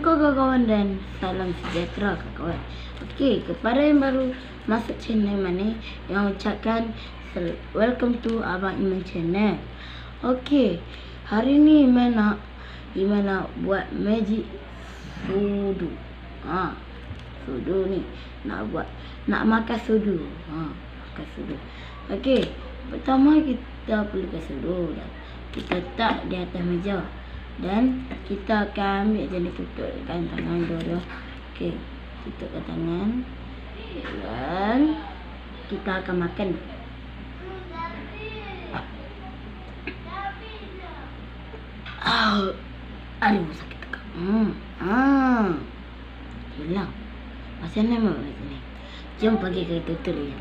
Assalamualaikum kawan-kawan dan salam sejahtera kawan-kawan. Okey, kepada yang baru masuk channel mana yang ucapkan welcome to Abang Iman channel. Okey, hari ni Iman nak Iman nak buat magic sudu. Ha, sudu ni nak buat nak makan sudu. Ha, makan sudu. Okey, pertama kita perlukan sudu kita letak di atas meja dan kita akan ambil jadi tutupkan tangan dua-dua. Okey, tutupkan tangan dan kita akan makan. Ah, aduh sakit tekak. Hmm, ah, hilang. Macam mana macam ni? Jom pergi ke tutorial.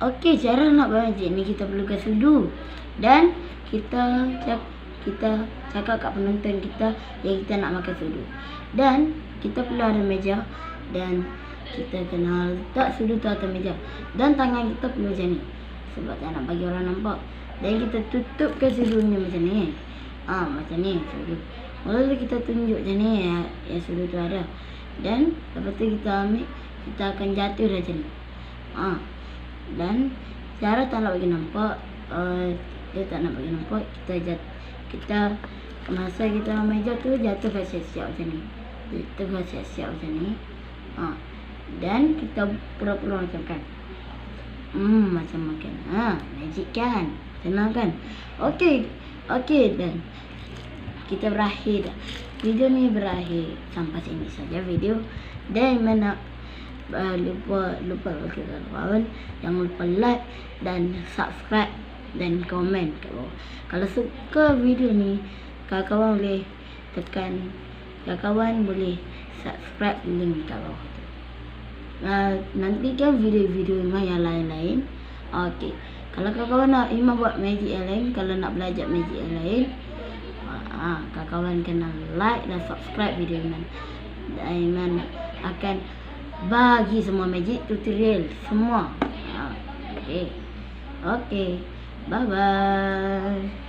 Okey, cara nak buat macam ni kita perlukan sudu dan kita cak kita cakap kat penonton kita yang kita nak makan sudu. Dan kita perlu ada meja dan kita kena letak sudu tu atas meja. Dan tangan kita perlu macam ni. Sebab tak nak bagi orang nampak. Dan kita tutupkan sudunya macam ni. Ah, ha, macam ni sudu. Mula kita tunjuk macam ni yang, yang sudu tu ada. Dan lepas tu kita ambil kita akan jatuh dah macam ni. Ha. Dan cara tak nak bagi nampak uh, dia tak nak bagi nampak kita jat kita masa kita meja tu jatuh kat siap-siap macam ni. Jatuh kat siap-siap macam ni. Ha. Dan kita pura-pura macam kan. Hmm, macam makan. Ha, magic kan? Senang kan? Okey. Okey dan kita berakhir dah. Video ni berakhir sampai sini saja video. Dan mana uh, lupa lupa okay, jangan lupa like dan subscribe dan komen kat bawah. Kalau suka video ni, kawan-kawan boleh tekan kawan-kawan boleh subscribe link kat bawah tu. Uh, nantikan video-video Iman yang lain-lain. Okey. Kalau kawan-kawan nak Iman buat magic yang lain, kalau nak belajar magic yang lain, uh, kawan-kawan kena like dan subscribe video Iman. Dan Iman akan bagi semua magic tutorial semua. Okey. Okey. Bye-bye!